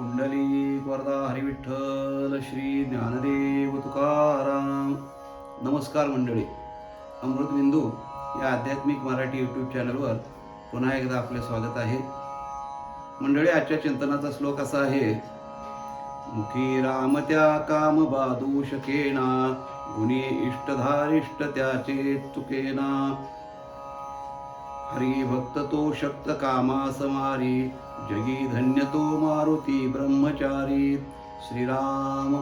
कुंडली वरदा हरिविठ्ठल श्री ज्ञानदेव तुकाराम. नमस्कार मंडळी. अमृतबिंदू या आध्यात्मिक मराठी यूट्यूब चॅनलवर पुन्हा एकदा आपले स्वागत आहे. मंडळी आजच्या चिंतनाचा श्लोक असा आहे. मुखी राम त्या काम बाधू शकेना गुणी इष्टधारिष्ट त्याचे चुकेना. हरी भक्त तो शक्त कामा समारी जगी धन्य तो मारुती ब्रह्मचारी श्रीराम।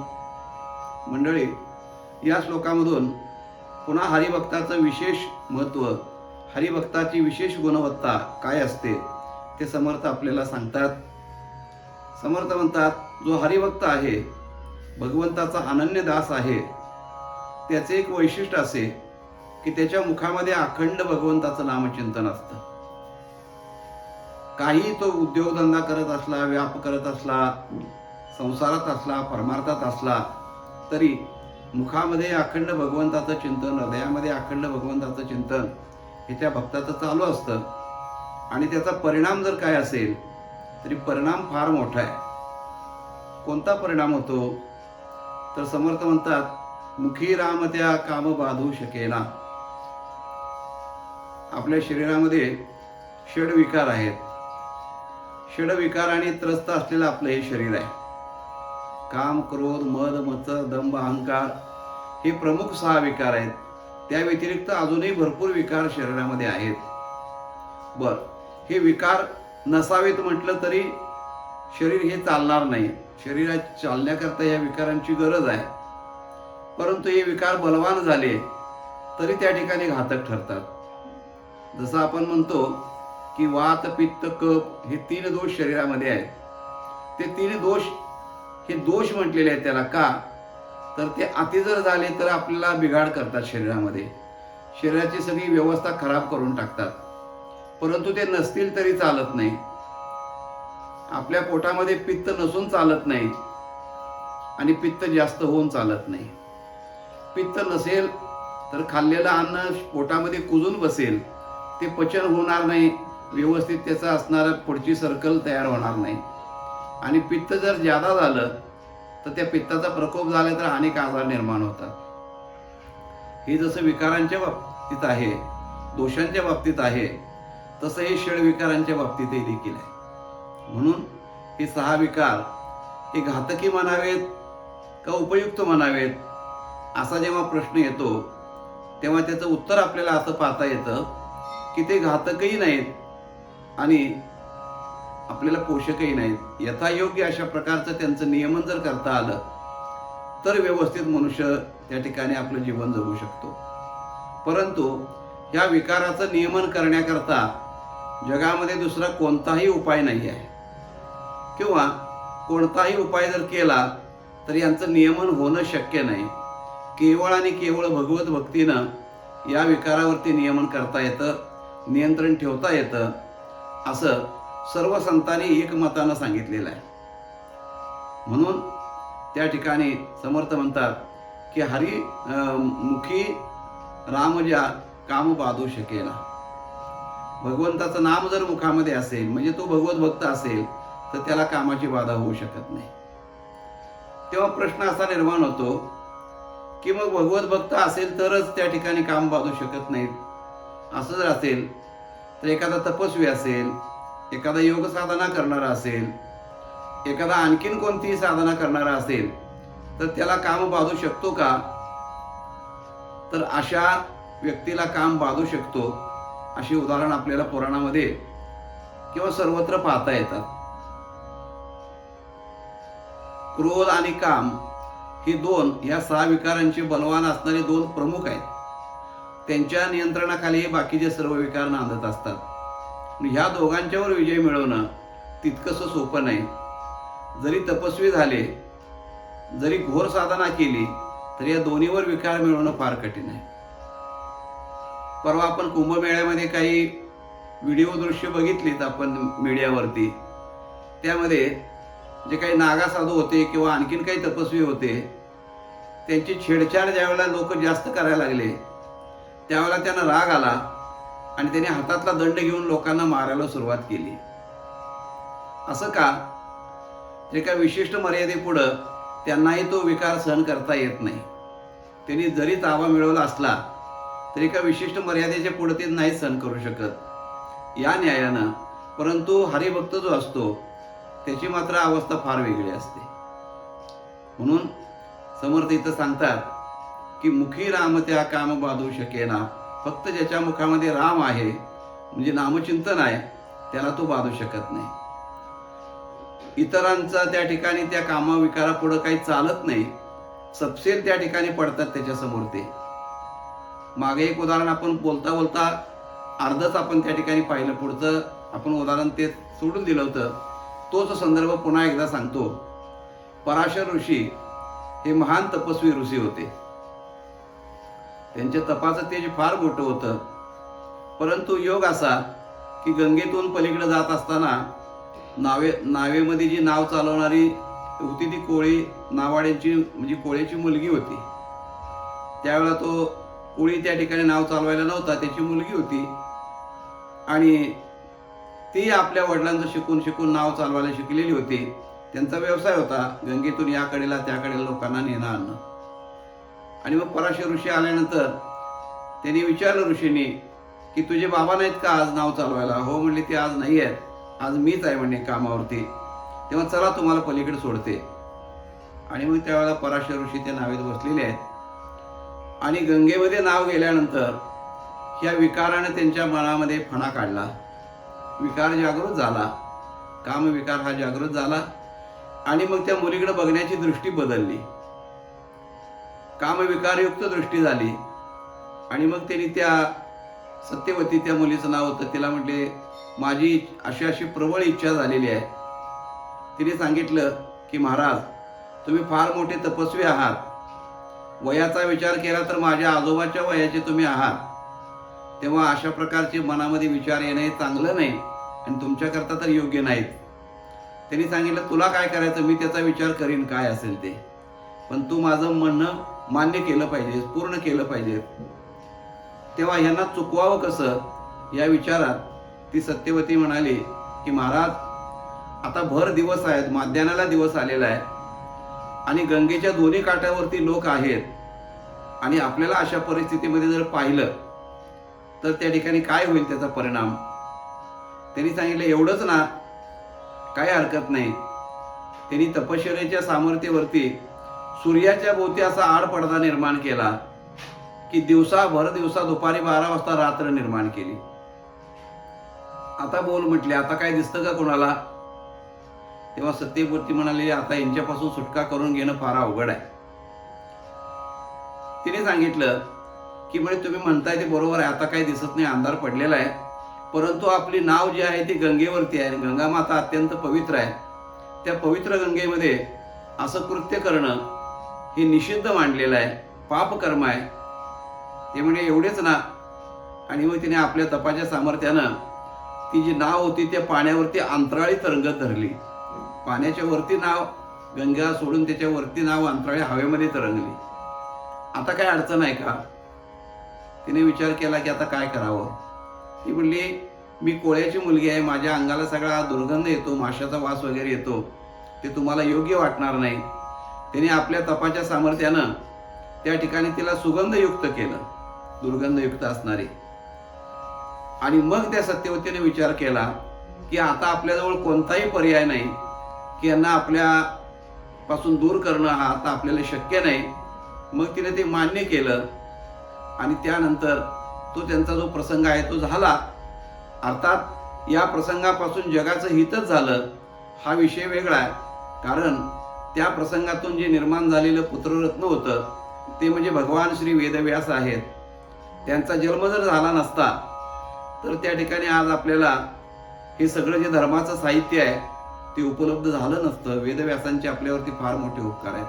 मंडळी या श्लोकामधून पुन्हा हरिभक्ताचं विशेष महत्त्व हरिभक्ताची विशेष गुणवत्ता काय असते ते समर्थ आपल्याला सांगतात. समर्थ म्हणतात जो हरिभक्त आहे भगवंताचा अनन्य दास आहे त्याचे एक वैशिष्ट्य असे की त्याच्या मुखामध्ये अखंड भगवंताचं नामचिंतन असतं. काही तो उद्योगधंदा करत असला व्याप करत असला संसारात असला परमार्थात असला तरी मुखामध्ये अखंड भगवंताचं चिंतन हृदयामध्ये अखंड भगवंताचं चिंतन हे त्या भक्ताचं चालू असतं. आणि त्याचा परिणाम जर काय असेल तरी परिणाम फार मोठा आहे. कोणता परिणाम होतो? तर समर्थ म्हणतात मुखी राम त्या काम बाधू शकेना. आपल्या शरीरामध्ये षडविकार आहेत. षडविकाराने त्रस्त असलेलं आपलं हे शरीर आहे. काम क्रोध मद मत्सर दंभ अहंकार हे प्रमुख सहा विकार आहेत. त्या व्यतिरिक्त अजूनही भरपूर विकार शरीरामध्ये आहेत. बर हे विकार नसावेत म्हटलं तरी शरीर हे चालणार नाही. शरीरात चालण्याकरता या विकारांची गरज आहे. परंतु हे विकार बलवान झाले तरी त्या ठिकाणी घातक ठरतात. जसं आपण म्हणतो की वात पित्त कप हे तीन दोष शरीरामध्ये आहेत. ते तीन दोष हे दोष म्हटलेले आहेत त्याला का? तर ते अति जर झाले तर आपल्याला बिघाड करतात शरीरामध्ये. शरीराची सगळी व्यवस्था खराब करून टाकतात. परंतु ते नसतील तरी चालत नाही. आपल्या पोटामध्ये पित्त नसून चालत नाही. आणि पित्त जास्त होऊन चालत नाही. पित्त नसेल तर खाल्लेलं अन्न पोटामध्ये कुजून बसेल. ते पचन होणार नाही व्यवस्थित त्याचं असणारं पुढची सर्कल तयार होणार नाही. आणि पित्त जर जादा झालं तर त्या पित्ताचा प्रकोप झाला तर अनेक आजार निर्माण होतात. हे जसं विकारांच्या बाबतीत आहे दोषांच्या बाबतीत आहे तसं हे षडविकारांच्या बाबतीतही देखील आहे. म्हणून हे सहा विकार हे घातकी म्हणावेत का उपयुक्त म्हणावेत असा जेव्हा प्रश्न येतो तेव्हा त्याचं उत्तर आपल्याला असं पाहता येतं की ते घातकही नाहीत आणि आपल्याला पोषकही नाहीत. यथायोग्य अशा प्रकारचं त्यांचं नियमन जर करता आलं तर व्यवस्थित मनुष्य त्या ठिकाणी आपलं जीवन जगू शकतो. परंतु ह्या विकाराचं नियमन करण्याकरता जगामध्ये दुसरा कोणताही उपाय नाही आहे. किंवा कोणताही उपाय जर केला तर यांचं नियमन होणं शक्य नाही. केवळ आणि केवळ भगवत भक्तीनं या विकारावरती नियमन करता येतं. नियंत्रण ठेवता येतं असं सर्व संतांनी एकमतानं सांगितलेलं आहे. म्हणून त्या ठिकाणी समर्थ म्हणतात की हरी मुखी राम ज्या काम बाधू शकेला. भगवंताचं नाम जर मुखामध्ये असेल म्हणजे तो भगवत भक्त असेल तर त्याला कामाची बाधा होऊ शकत नाही. तेव्हा प्रश्न असा निर्माण होतो की मग भगवत भक्त असेल तरच त्या ठिकाणी काम बाधू शकत नाहीत. असं जर असेल तर एखादा तपस्वी असेल एखादा योग साधना करणारा असेल एखादा आणखीन कोणतीही साधना करणारा असेल तर त्याला काम बाधू शकतो का? तर अशा व्यक्तीला काम बाधू शकतो अशी उदाहरण आपल्याला पुराणामध्ये किंवा सर्वत्र पाहता येतात. क्रोध आणि काम ही दोन या सहा विकारांचे बलवान असणारे दोन प्रमुख आहेत. त्यांच्या नियंत्रणाखाली बाकीचे सर्व विकार नांदत असतात. ह्या दोघांच्यावर विजय मिळवणं तितकंसं सोपं नाही. जरी तपस्वी झाले जरी घोर साधना केली तरी या दोन्हीवर विकार मिळवणं फार कठीण आहे. परवा आपण कुंभमेळ्यामध्ये काही व्हिडिओ दृश्य बघितलीत आपण मीडियावरती. त्यामध्ये जे काही नागा साधू होते किंवा आणखीन काही तपस्वी होते त्यांची छेडछाड ज्यावेळेला लोक जास्त करायला लागले त्यावेळेला त्यांना राग आला आणि त्याने हातातला दंड घेऊन लोकांना मारायला सुरुवात केली. असं का? एका विशिष्ट मर्यादेपुढं त्यांनाही तो विकार सहन करता येत नाही. त्यांनी जरी ताबा मिळवला असला तरी एका विशिष्ट मर्यादेच्या पुढे ते नाही सहन करू शकत. या न्यायानं परंतु हरिभक्त जो असतो त्याची मात्र अवस्था फार वेगळी असते. म्हणून समर्थ इथं सांगतात की मुखी राम त्या काम बाधू शकेना. फक्त ज्याच्या मुखामध्ये राम आहे म्हणजे नामचिंतन आहे त्याला तो बाधू शकत नाही. इतरांचा त्या ठिकाणी त्या कामाविकारापुढं काही चालत नाही. सपसेल त्या ठिकाणी पडतात त्याच्यासमोर ते. मागे एक उदाहरण आपण बोलता बोलता अर्धच आपण त्या ठिकाणी पाहिलं. पुढचं आपण उदाहरण ते सोडून दिलं होतं. तोच संदर्भ पुन्हा एकदा सांगतो. पराशर ऋषी हे महान तपस्वी ऋषी होते. त्यांच्या तपाचं तेज फार मोठं होतं. परंतु योग असा की गंगेतून पलीकडे जात असताना नावे नावेमध्ये जी नाव चालवणारी होती ती कोळी नावाड्यांची म्हणजे कोळीची मुलगी होती. त्यावेळेला तो कोळी त्या ठिकाणी नाव चालवायला नव्हता त्याची मुलगी होती. आणि ती आपल्या वडिलांचं शिकून शिकून नाव चालवायला शिकलेली होती. त्यांचा व्यवसाय होता गंगेतून या कडेला त्या कडेला लोकांना नेणं आणणं. आणि मग पराशर ऋषी आल्यानंतर त्यांनी विचारलं ऋषीने की तुझे बाबा नाहीत का आज नाव चालवायला? हो म्हणले ते आज नाही आहेत. आज मीच आहे म्हणणे कामावरती. तेव्हा चला तुम्हाला पलीकडे सोडते. आणि मग त्यावेळेला पराशर ऋषी त्या नावेत बसलेले आहेत. आणि गंगेमध्ये नाव गेल्यानंतर ह्या विकाराने त्यांच्या मनामध्ये फणा काढला. विकार जागृत झाला. कामविकार हा जागृत झाला. आणि मग त्या मुलीकडे बघण्याची दृष्टी बदलली. कामविकारयुक्त दृष्टी झाली. आणि मग त्यांनी त्या सत्यवती त्या मुलीचं नाव होतं तिला म्हटले माझी अशी अशी प्रबळ इच्छा झालेली आहे. तिने सांगितलं की महाराज तुम्ही फार मोठे तपस्वी आहात. वयाचा विचार केला तर माझ्या आजोबाच्या वयाचे तुम्ही आहात. तेव्हा अशा प्रकारचे मनामध्ये विचार येणं हे चांगलं नाही आणि तुमच्याकरता तर योग्य नाहीत. त्यांनी सांगितलं तुला काय करायचं? मी त्याचा विचार करीन काय असेल ते. पण तू माझं म्हणणं मान्य केलं पाहिजे पूर्ण केलं पाहिजे. तेव्हा ह्यांना चुकवावं कसं? या विचारात ती सत्यवती म्हणाली की महाराज आता भर दिवस आहेत माध्यानाला दिवस आलेला आहे आणि गंगेच्या दोन्ही काठावरती लोक आहेत आणि आपल्याला अशा परिस्थितीमध्ये जर पाहिलं तर त्या ठिकाणी काय होईल त्याचा परिणाम? त्यांनी सांगितलं एवढंच ना काय हरकत नाही. त्यांनी तपश्चर्याच्या सामर्थ्यावरती सूर्याच्या भोवती असा आड पडदा निर्माण केला की दिवसा भर दिवसा दुपारी बारा वाजता रात्र निर्माण केली. आता बोल म्हटले आता काय दिसतं का कोणाला? तेव्हा सत्यपूर्ती म्हणाले आता यांच्यापासून सुटका करून घेणं फार अवघड आहे. तिने सांगितलं की म्हणजे तुम्ही म्हणताय ते बरोबर आहे आता काही दिसत नाही अंधार पडलेला आहे. परंतु आपली नाव जी आहे ती गंगेवरती आहे. गंगा माता अत्यंत पवित्र आहे. त्या पवित्र गंगेमध्ये असं कृत्य करणं हे निषिद्ध मांडलेलं आहे. पापकर्म आहे. ते म्हणजे एवढेच ना. आणि मग तिने आपल्या तपाच्या सामर्थ्यानं ती जी नाव होती त्या पाण्यावरती अंतराळी तरंगत धरली पाण्याच्या वरती नाव गंगा सोडून त्याच्यावरती नाव अंतराळी हवेमध्ये तरंगली. आता काय अडचण आहे का? तिने विचार केला की आता काय करावं? ती म्हणली मी कोळ्याची मुलगी आहे. माझ्या अंगाला सगळा दुर्गंध येतो. माशाचा वास वगैरे येतो. ते तुम्हाला योग्य वाटणार नाही. तिने आपल्या तपाच्या सामर्थ्यानं त्या ठिकाणी तिला सुगंधयुक्त केलं दुर्गंधयुक्त असणारी. आणि मग त्या सत्यवतीने विचार केला की आता आपल्याजवळ कोणताही पर्याय नाही की यांना आपल्या पासून दूर करणं हा आता आपल्याला शक्य नाही. मग तिने ते मान्य केलं आणि त्यानंतर तो त्यांचा जो प्रसंग आहे तो झाला. अर्थात या प्रसंगापासून जगाचं हितच झालं हा विषय वेगळा आहे. कारण त्या प्रसंगातून जे निर्माण झालेलं पुत्ररत्न होतं ते म्हणजे भगवान श्री वेदव्यास आहेत. त्यांचा जन्म जर झाला नसता तर त्या ठिकाणी आज आपल्याला हे सगळं जे धर्माचं साहित्य आहे ते उपलब्ध झालं नसतं. वेदव्यासांचे आपल्यावरती फार मोठे उपकार आहेत.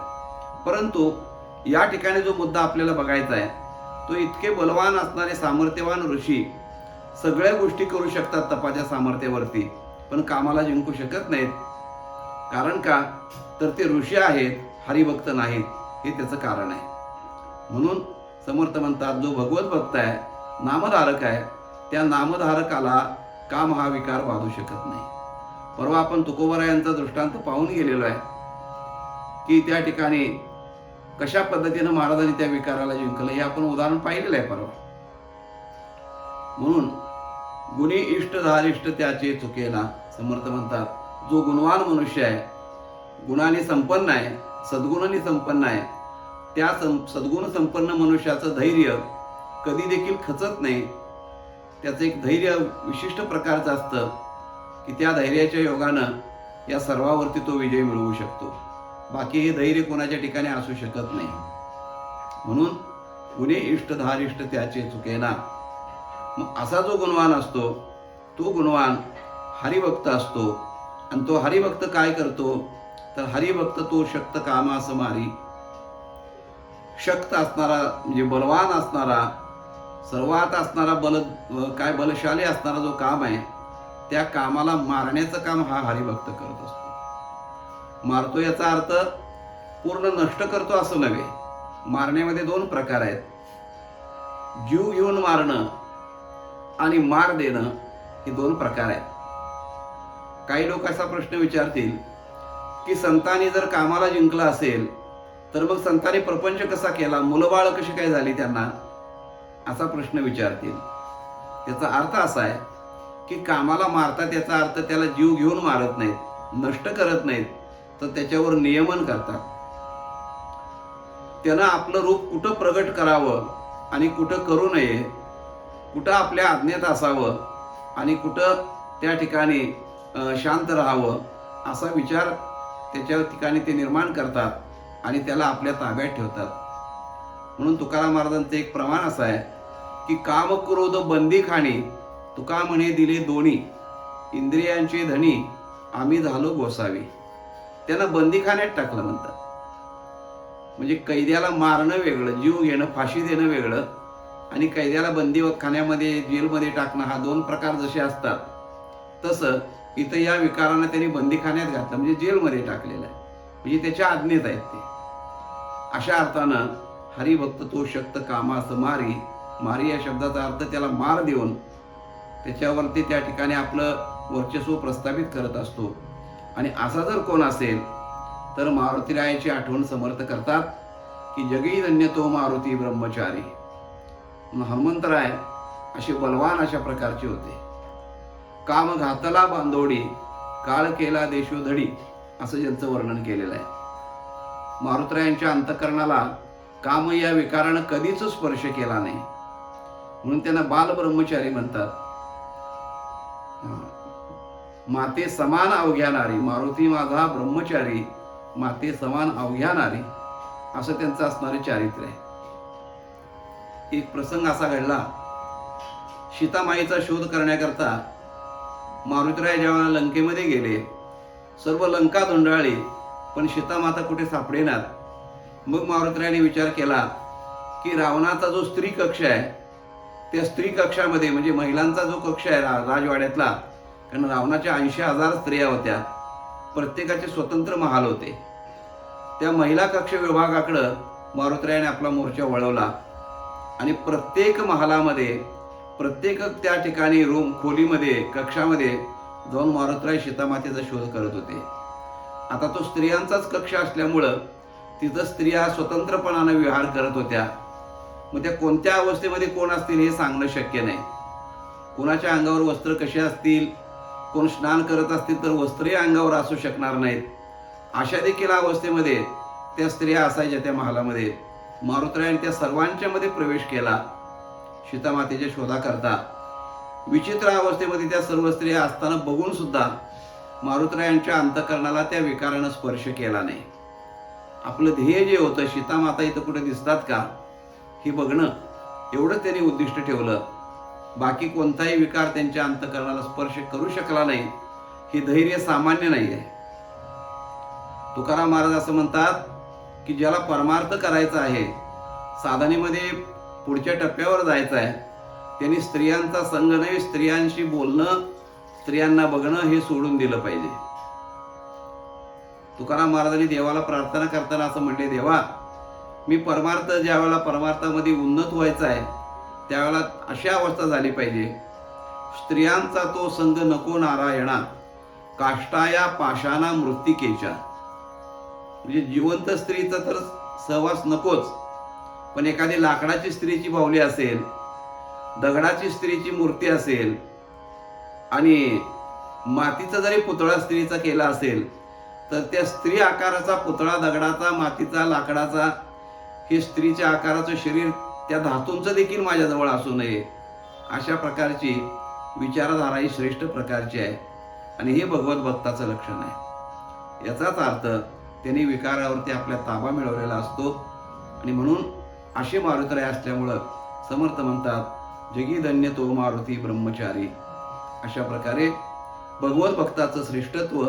परंतु या ठिकाणी जो मुद्दा आपल्याला बघायचा आहे तो इतके बलवान असणारे सामर्थ्यवान ऋषी सगळ्या गोष्टी करू शकतात तपाच्या सामर्थ्यावरती पण कामाला जिंकू शकत नाहीत. कारण का? तर ते ऋषी आहेत हरिभक्त नाहीत हे त्याचं कारण आहे. म्हणून समर्थ म्हणतात जो भगवत भक्त आहे नामधारक आहे त्या नामधारकाला काम हा विकार बाधू शकत नाही. परवा आपण तुकोबरायांचा दृष्टांत पाहून गेलेलो आहे की त्या ठिकाणी कशा पद्धतीनं महाराजांनी त्या विकाराला जिंकलं हे आपण उदाहरण पाहिलेलं आहे परवा. म्हणून गुणी इष्ट धारिष्ट त्याचे चुकेला समर्थ म्हणतात जो गुणवान मनुष्य आहे गुणाने संपन्न आहे सद्गुणाने संपन्न आहे त्या सं सद्गुण संपन्न मनुष्याचं धैर्य कधी देखील खचत नाही. त्याचं एक धैर्य विशिष्ट प्रकारचं असतं की त्या धैर्याच्या योगानं या सर्वावरती तो विजय मिळवू शकतो. बाकी हे धैर्य कोणाच्या ठिकाणी असू शकत नाही. म्हणून गुन्हे इष्ट धारिष्ट त्याचे चुकेना. मग असा जो गुणवान असतो तो गुणवान हरिभक्त असतो. आणि तो हरिभक्त काय करतो? तर हरिभक्त तो शक्त कामास मारी शक्त असणारा म्हणजे बलवान असणारा सर्वात असणारा बल काय बलशाली असणारा जो काम आहे त्या कामाला मारण्याचं काम हा हरिभक्त करत असतो. मारतो याचा अर्थ पूर्ण नष्ट करतो असं नव्हे. मारण्यामध्ये दोन प्रकार आहेत. जीव घेऊन मारणं आणि मार देणं हे दोन प्रकार आहेत. काही लोक असा प्रश्न विचारतील की संतांनी जर कामाला जिंकला असेल तर मग संतांनी प्रपंच कसा केला? मुलंबाळ कशी काय झाली त्यांना? असा प्रश्न विचारतील. त्याचा अर्थ असा आहे की कामाला मारतात याचा अर्थ त्याला जीव घेऊन मारत नाहीत नष्ट करत नाहीत तर त्याच्यावर नियमन करतात. त्यानं आपलं रूप कुठं प्रगट करावं आणि कुठं करू नये कुठं आपल्या आज्ञेत असावं आणि कुठं त्या ठिकाणी शांत राहावं असा विचार त्याच्या ठिकाणी ते निर्माण करतात आणि त्याला आपल्या ताब्यात ठेवतात. म्हणून तुकाराम महाराजांचं एक प्रमाण असं आहे की काम क्रोध बंदी खाणे तुका म्हणे दिले दोन्ही इंद्रियांचे धनी आम्ही झालो गोसावी. त्यांना बंदीखान्यात टाकलं म्हणतात. म्हणजे कैद्याला मारणं वेगळं जीव घेणं फाशी देणं वेगळं आणि कैद्याला बंदी खाण्यामध्ये जेलमध्ये टाकणं हा दोन प्रकार जसे असतात तसं इथं या विकारानं त्यांनी बंदीखान्यात घातलं म्हणजे जेलमध्ये टाकलेलं आहे. म्हणजे त्याच्या आज्ञेत आहेत ते. अशा अर्थानं हरिभक्त तो शक्त कामास मारी मारी या शब्दाचा अर्थ त्याला मार देऊन त्याच्यावरती त्या ठिकाणी आपलं वर्चस्व प्रस्थापित करत असतो. आणि असा जर कोण असेल तर मारुतीरायाची आठवण समर्थ करतात की जगी धन्य तो मारुती ब्रह्मचारी. हनुमंतराय असे बलवान अशा प्रकारचे होते. काम घातला बांधोडी काळ केला देशोधडी असं ज्यांचं वर्णन केलेलं आहे. मारुतरायांच्या अंतकरणाला काम या विकारानं कधीच स्पर्श केला नाही. म्हणून त्यांना बाल ब्रह्मचारी म्हणतात माते समान अवघ्या नारी मारुती माझा ब्रह्मचारी माते समान अवघ्या नारी असं त्यांचं असणारे चारित्र्य आहे. एक प्रसंग असा घडला. सीतामाईचा शोध करण्याकरता मारुतीराय जेव्हा लंकेमध्ये गेले सर्व लंका धुंडाळली पण सीतामाता कुठे सापडेनात? मग मारुतीरायाने विचार केला की रावणाचा जो स्त्री कक्ष आहे त्या स्त्री कक्षामध्ये म्हणजे महिलांचा जो कक्ष आहे रा राजवाड्यातला कारण रावणाच्या ऐंशी हजार स्त्रिया होत्या प्रत्येकाचे स्वतंत्र महाल होते. त्या महिला कक्ष विभागाकडं मारुतीरायाने आपला मोर्चा वळवला आणि प्रत्येक महालामध्ये प्रत्येक त्या ठिकाणी रूम खोलीमध्ये कक्षामध्ये जाऊन मारुतराय सीतामातेचा शोध करत होते. आता तो स्त्रियांचाच कक्ष असल्यामुळं तिथं स्त्रिया स्वतंत्रपणानं विहार करत होत्या. मग त्या कोणत्या अवस्थेमध्ये कोण असतील हे सांगणं शक्य नाही. कोणाच्या अंगावर वस्त्र कसे असतील कोण स्नान करत असतील तर वस्त्रही अंगावर असू शकणार नाहीत. अशा देखील अवस्थेमध्ये त्या स्त्रिया असायच्या त्या महालामध्ये. मारुतरायाने त्या सर्वांच्यामध्ये प्रवेश केला. सीतामातेच्या शोधाकरता. विचित्र अवस्थेमध्ये त्या सर्व स्त्रिया असताना बघून सुद्धा मारुतरायांच्या अंतकरणाला त्या विकारानं स्पर्श केला नाही. आपलं ध्येय जे होतं सीतामाता इथं कुठे दिसतात का? हे बघणं एवढं त्यांनी उद्दिष्ट ठेवलं. बाकी कोणताही विकार त्यांच्या अंतकरणाला स्पर्श करू शकला नाही. हे धैर्य सामान्य नाही आहे तुकाराम महाराज असं म्हणतात की ज्याला परमार्थ करायचा आहे साधनेमध्ये पुढच्या टप्प्यावर जायचं आहे त्यांनी स्त्रियांचा संग नाही स्त्रियांशी बोलणं स्त्रियांना बघणं हे सोडून दिलं पाहिजे. तुकाराम महाराजांनी देवाला प्रार्थना करताना असं म्हणले देवा मी परमार्थ ज्या वेळेला परमार्थामध्ये उन्नत व्हायचा आहे त्यावेळेला अशी अवस्था झाली पाहिजे. स्त्रियांचा तो संघ नको नारायणा काष्टाया पाषाणा मृत्तिकेच्या म्हणजे जिवंत स्त्रीचा तर सहवास नकोच. पण एखादी लाकडाची स्त्रीची बाहुली असेल दगडाची स्त्रीची मूर्ती असेल आणि मातीचा जरी पुतळा स्त्रीचा केला असेल तर त्या स्त्री आकाराचा पुतळा दगडाचा मातीचा लाकडाचा हे स्त्रीच्या आकाराचं शरीर त्या धातूंचं देखील माझ्याजवळ असू नये अशा प्रकारची विचारधारा ही श्रेष्ठ प्रकारची आहे. आणि हे भगवत भक्ताचं लक्षण आहे. याचाच अर्थ त्यांनी विकारावरती आपल्या ताबा मिळवलेला असतो. आणि म्हणून असे मारुतराय असल्यामुळं समर्थ म्हणतात जगी धन्य तो मारुती ब्रह्मचारी. अशा प्रकारे भगवत भक्ताचं श्रेष्ठत्व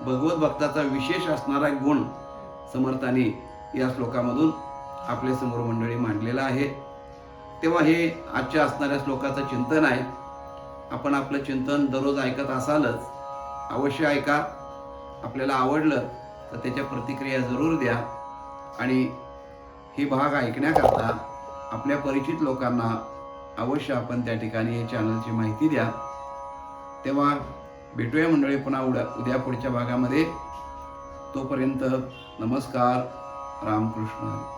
भगवत भक्ताचा विशेष असणारा गुण समर्थाने या श्लोकामधून आपल्यासमोर मंडळी मांडलेला आहे. तेव्हा हे आजच्या असणाऱ्या श्लोकाचं चिंतन आहे. आपण आपलं चिंतन दररोज ऐकत असालच. अवश्य ऐका. आपल्याला आवडलं तर त्याच्या प्रतिक्रिया जरूर द्या. आणि हे भाग ऐकण्याकरता आपल्या परिचित लोकांना अवश्य आपण त्या ठिकाणी या चॅनलची माहिती द्या. तेव्हा भेटूया मंडळी पुन्हा उद्या उद्या पुढच्या भागामध्ये. तोपर्यंत नमस्कार. रामकृष्ण.